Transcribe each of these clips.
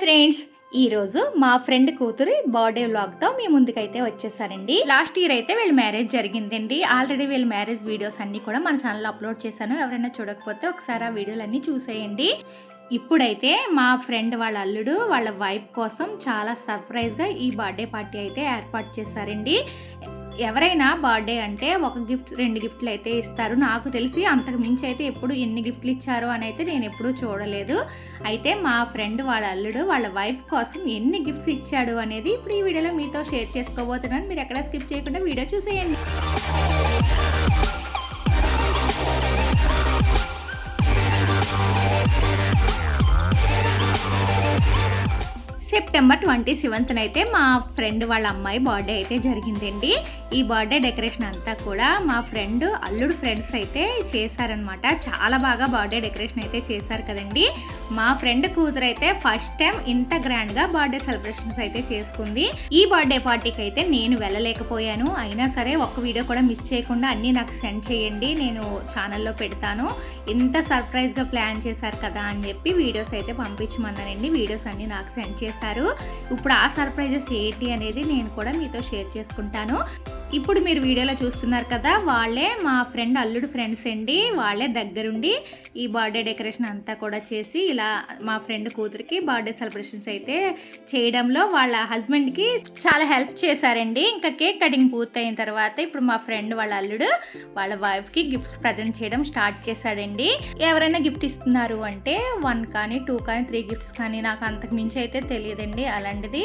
Friends ఈరోజు మా friend కూతురి బర్త్డే వ్లాగ్తో మీ ముందుకైతే వచ్చేసారండి. లాస్ట్ ఇయర్ అయితే వీళ్ళ మ్యారేజ్ జరిగిందండి. ఆల్రెడీ వీళ్ళ మ్యారేజ్ వీడియోస్ అన్నీ కూడా మన ఛానల్లో అప్లోడ్ చేశాను. ఎవరైనా చూడకపోతే ఒకసారి ఆ వీడియోలన్నీ చూసేయండి. ఇప్పుడైతే మా ఫ్రెండ్ వాళ్ళ అల్లుడు వాళ్ళ వైఫ్ కోసం చాలా సర్ప్రైజ్గా ఈ బర్త్డే పార్టీ అయితే ఏర్పాటు చేశారండి. ఎవరైనా బర్త్డే అంటే ఒక గిఫ్ట్ రెండు గిఫ్ట్లు అయితే ఇస్తారు. నాకు తెలిసి అంతకు మించి అయితే ఎప్పుడు ఎన్ని గిఫ్ట్లు ఇచ్చారో అని అయితే నేను ఎప్పుడూ చూడలేదు. అయితే మా ఫ్రెండ్ వాళ్ళ అల్లుడు వాళ్ళ వైఫ్ కోసం ఎన్ని గిఫ్ట్స్ ఇచ్చాడు అనేది ఇప్పుడు ఈ వీడియోలో మీతో షేర్ చేసుకోబోతున్నాను. మీరు ఎక్కడ స్కిప్ చేయకుండా వీడియో చూసేయండి. సెప్టెంబర్ ట్వంటీ సెవెంత్న అయితే మా ఫ్రెండ్ వాళ్ళ అమ్మాయి బర్త్డే అయితే జరిగిందండి. ఈ బర్త్డే డెకరేషన్ అంతా కూడా మా ఫ్రెండ్ అల్లుడు ఫ్రెండ్స్ అయితే చేశారనమాట చాలా బాగా బర్త్డే డెకరేషన్ అయితే చేశారు కదండి. మా ఫ్రెండ్ కూతురు అయితే ఫస్ట్ టైం ఇంత గ్రాండ్గా బర్త్డే సెలబ్రేషన్స్ అయితే చేసుకుంది. ఈ బర్త్డే పార్టీకి అయితే నేను వెళ్ళలేకపోయాను. అయినా సరే ఒక్క వీడియో కూడా మిస్ చేయకుండా అన్నీ నాకు సెండ్ చేయండి. నేను ఛానల్లో పెడతాను. ఇంత సర్ప్రైజ్గా ప్లాన్ చేశారు కదా అని చెప్పి వీడియోస్ అయితే పంపించమన్నానండి. వీడియోస్ అన్నీ నాకు సెండ్ చేస్తారు. ఇప్పుడు ఆ సర్ప్రైజెస్ ఏంటి అనేది నేను కూడా మీతో షేర్ చేసుకుంటాను. ఇప్పుడు మీరు వీడియోలో చూస్తున్నారు కదా వాళ్ళే మా ఫ్రెండ్ అల్లుడు ఫ్రెండ్స్ అండి. వాళ్ళే దగ్గరుండి ఈ బర్త్డే డెకరేషన్ అంతా కూడా చేసి ఇలా మా ఫ్రెండ్ కూతురికి బర్త్డే సెలబ్రేషన్స్ అయితే చేయడంలో వాళ్ళ హస్బెండ్కి చాలా హెల్ప్ చేశారండి. ఇంకా కేక్ కటింగ్ పూర్తయిన తర్వాత ఇప్పుడు మా ఫ్రెండ్ వాళ్ళ అల్లుడు వాళ్ళ వైఫ్కి గిఫ్ట్స్ ప్రజెంట్ చేయడం స్టార్ట్ చేశాడండి. ఎవరైనా గిఫ్ట్ ఇస్తున్నారు అంటే వన్ కానీ టూ కానీ త్రీ గిఫ్ట్స్ కానీ నాకు అంతకు మించి అయితే తెలియదండి. అలాంటిది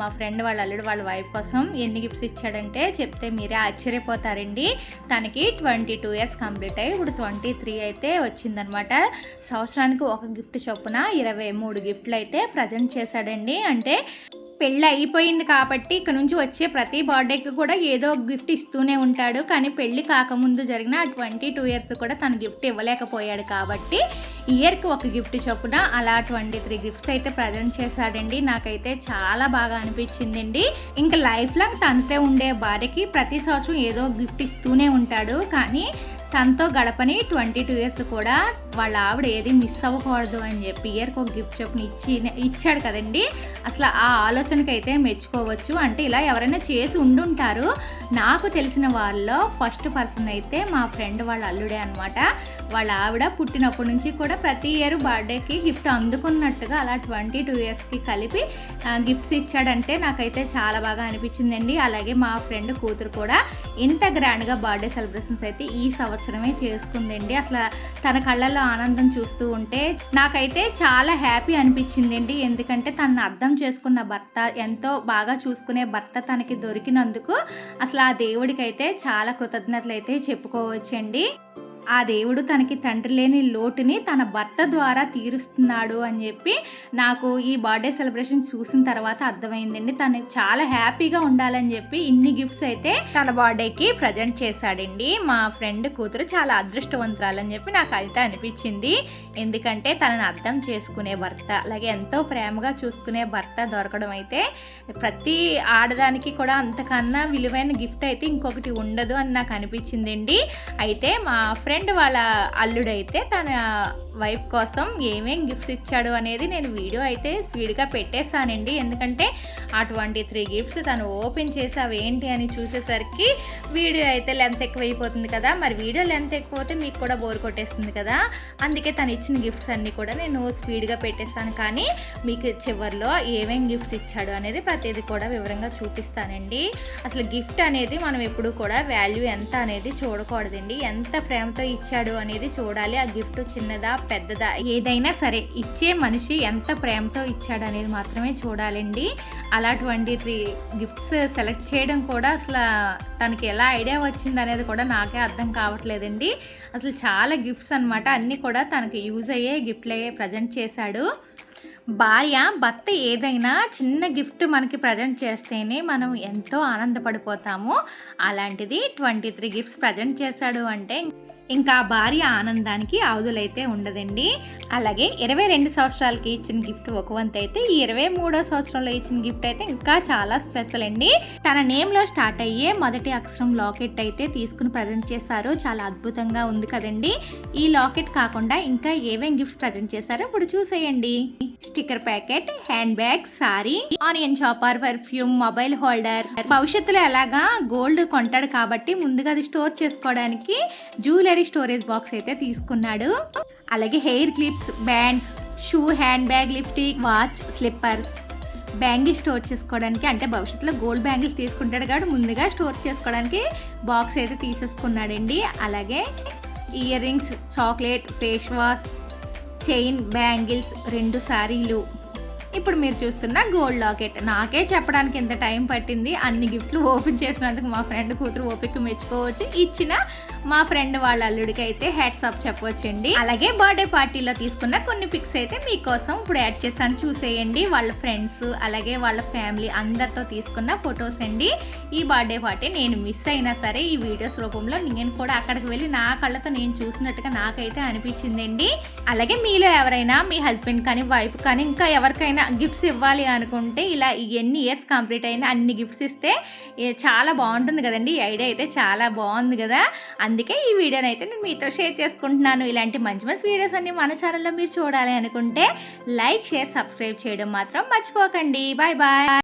మా ఫ్రెండ్ వాళ్ళ అల్లుడు వాళ్ళ వైఫ్ కోసం ఎన్ని గిఫ్ట్స్ ఇచ్చాడంటే చెప్తే మీరే ఆశ్చర్యపోతారండి. తనకి ట్వంటీ టూ ఇయర్స్ కంప్లీట్ అయ్యి ఇప్పుడు ట్వంటీ త్రీ అయితే వచ్చిందనమాట. సంవత్సరానికి ఒక గిఫ్ట్ చొప్పున ఇరవై మూడు గిఫ్ట్లు అయితే ప్రజెంట్ చేశాడండి. అంటే పెళ్ళి అయిపోయింది కాబట్టి ఇక్కడ నుంచి వచ్చే ప్రతి బర్త్డేకి కూడా ఏదో ఒక గిఫ్ట్ ఇస్తూనే ఉంటాడు. కానీ పెళ్ళి కాకముందు జరిగిన ట్వంటీ టూ ఇయర్స్ కూడా తను గిఫ్ట్ ఇవ్వలేకపోయాడు కాబట్టి ఇయర్కి ఒక గిఫ్ట్ చొప్పున అలా ట్వంటీ త్రీ గిఫ్ట్స్ అయితే ప్రజెంట్ చేశాడండి. నాకైతే చాలా బాగా అనిపించిందండి. ఇంకా లైఫ్ లాంగ్ తనతో ఉండే భార్యకి ప్రతి సంవత్సరం ఏదో గిఫ్ట్ ఇస్తూనే ఉంటాడు. కానీ తనతో గడపని ట్వంటీ టూ ఇయర్స్ కూడా వాళ్ళ ఆవిడ ఏది మిస్ అవ్వకూడదు అని చెప్పి ఇయర్కి ఒక గిఫ్ట్ చొప్పున ఇచ్చి ఇచ్చాడు కదండి. అసలు ఆ ఆలోచనకి అయితే మెచ్చుకోవచ్చు. అంటే ఇలా ఎవరైనా చేసి ఉండుంటారు. నాకు తెలిసిన వాళ్ళలో ఫస్ట్ పర్సన్ అయితే మా ఫ్రెండ్ వాళ్ళ అల్లుడే అనమాట వాళ్ళ ఆవిడ పుట్టినప్పటి నుంచి కూడా ప్రతి ఇయర్ బర్త్డేకి గిఫ్ట్ అందుకున్నట్టుగా అలా ట్వంటీ టూ ఇయర్స్కి కలిపి గిఫ్ట్స్ ఇచ్చాడంటే నాకైతే చాలా బాగా అనిపించిందండి. అలాగే మా ఫ్రెండ్ కూతురు కూడా ఇంత గ్రాండ్గా బర్త్డే సెలబ్రేషన్స్ అయితే ఈ సంవత్సరమే చేసుకుందండి. అసలు తన కళ్ళల్లో ఆనందం చూస్తూ ఉంటే నాకైతే చాలా హ్యాపీ అనిపించిందండి. ఎందుకంటే తనను అర్థం చేసుకున్న భర్త ఎంతో బాగా చూసుకునే భర్త తనకి దొరికినందుకు అసలు ఆ దేవుడికైతే చాలా కృతజ్ఞతలు అయితే చెప్పుకోవచ్చండి. ఆ దేవుడు తనకి తండ్రి లేని లోటుని తన భర్త ద్వారా తీరుస్తున్నాడు అని చెప్పి నాకు ఈ బర్త్డే సెలబ్రేషన్ చూసిన తర్వాత అర్థమైందండి. తను చాలా హ్యాపీగా ఉండాలని చెప్పి ఇన్ని గిఫ్ట్స్ అయితే తన బర్త్డేకి ప్రజెంట్ చేశాడండి. మా ఫ్రెండ్ కూతురు చాలా అదృష్టవంతురాలని చెప్పి నాకు అయితే అనిపించింది. ఎందుకంటే తనని అర్థం చేసుకునే భర్త అలాగే ఎంతో ప్రేమగా చూసుకునే భర్త దొరకడం అయితే ప్రతి ఆడదానికి కూడా అంతకన్నా విలువైన గిఫ్ట్ అయితే ఇంకొకటి ఉండదు అని నాకు అనిపించిందండి. అయితే మా ఫ్రెండ్ ఫ్రెండ్ వాళ్ళ అల్లుడైతే తన వైఫ్ కోసం ఏమేం గిఫ్ట్స్ ఇచ్చాడు అనేది నేను వీడియో అయితే స్పీడ్గా పెట్టేశానండి. ఎందుకంటే ఆ ట్వంటీ త్రీ గిఫ్ట్స్ తను ఓపెన్ చేసి అవి ఏంటి అని చూసేసరికి వీడియో అయితే లెంత్ ఎక్కువైపోతుంది కదా. మరి వీడియో లెంత్ ఎక్కువైతే మీకు కూడా బోర్ కొట్టేస్తుంది కదా. అందుకే తను ఇచ్చిన గిఫ్ట్స్ అన్నీ కూడా నేను స్పీడ్గా పెట్టేస్తాను కానీ మీకు చివరిలో ఏమేం గిఫ్ట్స్ ఇచ్చాడు అనేది ప్రతిదీ కూడా వివరంగా చూపిస్తానండి. అసలు గిఫ్ట్ అనేది మనం ఎప్పుడు కూడా వాల్యూ ఎంత అనేది చూడకూడదండి. ఎంత ప్రేమతో ఇచ్చాడు అనేది చూడాలి. ఆ గిఫ్ట్ చిన్నదా పెద్దదా? ఏదైనా సరే ఇచ్చే మనిషి ఎంత ప్రేమతో ఇచ్చాడు అనేది మాత్రమే చూడాలండి. అలా ట్వంటీ త్రీ గిఫ్ట్స్ సెలెక్ట్ చేయడం కూడా అసలు తనకి ఎలా ఐడియా వచ్చింది అనేది కూడా నాకే అర్థం కావట్లేదండి. అసలు చాలా గిఫ్ట్స్ అనమాట అన్నీ కూడా తనకి యూజ్ అయ్యే గిఫ్ట్లే ప్రజెంట్ చేశాడు. భార్య భర్త ఏదైనా చిన్న గిఫ్ట్ మనకి ప్రజెంట్ చేస్తేనే మనం ఎంతో ఆనందపడిపోతాము. అలాంటిది ట్వంటీ త్రీ గిఫ్ట్స్ ప్రజెంట్ చేశాడు అంటే ఇంకా భార్య ఆనందానికి అవధులైతే ఉండదండి. అలాగే ఇరవై రెండు సంవత్సరాలకి ఇచ్చిన గిఫ్ట్ ఒక వంతు అయితే ఈ ఇరవై మూడో సంవత్సరంలో ఇచ్చిన గిఫ్ట్ అయితే ఇంకా చాలా స్పెషల్ అండి. తన నేమ్లో స్టార్ట్ అయ్యే మొదటి అక్షరం లాకెట్ అయితే తీసుకుని ప్రజెంట్ చేశారు. చాలా అద్భుతంగా ఉంది కదండి. ఈ లాకెట్ కాకుండా ఇంకా ఏమేం గిఫ్ట్స్ ప్రజెంట్ చేశారో ఇప్పుడు చూసేయండి. Sticker packet hand bag sari onion chopper perfume mobile holder. భవిష్యత్తులో ఎలాగా గోల్డ్ కొంటాడు కాబట్టి ముందుగా అది స్టోర్ చేసుకోవడానికి జ్యువెలరీ స్టోరేజ్ బాక్స్ అయితే తీసుకున్నాడు. అలాగే hair clips bands shoe hand bag lipstick watch slippers bangle store చేసుకోవడానికి అంటే భవిష్యత్తులో గోల్డ్ బ్యాంగిల్స్ తీసుకుంటాడు కాబట్టి ముందుగా స్టోర్ చేసుకోవడానికి బాక్స్ అయితే తీసేసుకున్నాడండి. అలాగే ear rings chocolate face wash chain bangles రెండు శారీలు ఇప్పుడు మీరు చూస్తున్న గోల్డ్ లాకెట్ నాకే చెప్పడానికి ఎంత టైం పట్టింది. అన్ని గిఫ్ట్లు ఓపెన్ చేసినందుకు మా ఫ్రెండ్ కూతురు ఓపిక మెచ్చుకోవచ్చు. ఇచ్చిన మా ఫ్రెండ్ వాళ్ళ అల్లుడికి అయితే హ్యాట్స్ ఆఫ్ చెప్పవచ్చండి అలాగే బర్త్డే పార్టీలో తీసుకున్న కొన్ని పిక్స్ అయితే మీకోసం ఇప్పుడు యాడ్ చేస్తాను చూసేయండి వాళ్ళ ఫ్రెండ్స్ అలాగే వాళ్ళ ఫ్యామిలీ అందరితో తీసుకున్న ఫొటోస్ అండి. ఈ బర్త్డే పార్టీ నేను మిస్ అయినా సరే ఈ వీడియోస్ రూపంలో నేను కూడా అక్కడికి వెళ్ళి నా కళ్ళతో నేను చూసినట్టుగా నాకైతే అనిపించిందండి. అలాగే మీలో ఎవరైనా మీ హస్బెండ్ కానీ వైఫ్ కానీ ఇంకా ఎవరికైనా గిఫ్ట్స్ ఇవ్వాలి అనుకుంటే ఇలా ఎన్ని ఇయర్స్ కంప్లీట్ అయినా అన్ని గిఫ్ట్స్ ఇస్తే చాలా బాగుంటుంది కదండి. ఈ ఐడియా అయితే చాలా బాగుంది కదా. అందుకే ఈ వీడియోని అయితే నేను మీతో షేర్ చేసుకుంటున్నాను. ఇలాంటి మంచి మంచి వీడియోస్ అన్ని మన ఛానల్లో మీరు చూడాలి అనుకుంటే లైక్ షేర్ సబ్స్క్రైబ్ చేయడం మాత్రం మర్చిపోకండి. Bye bye.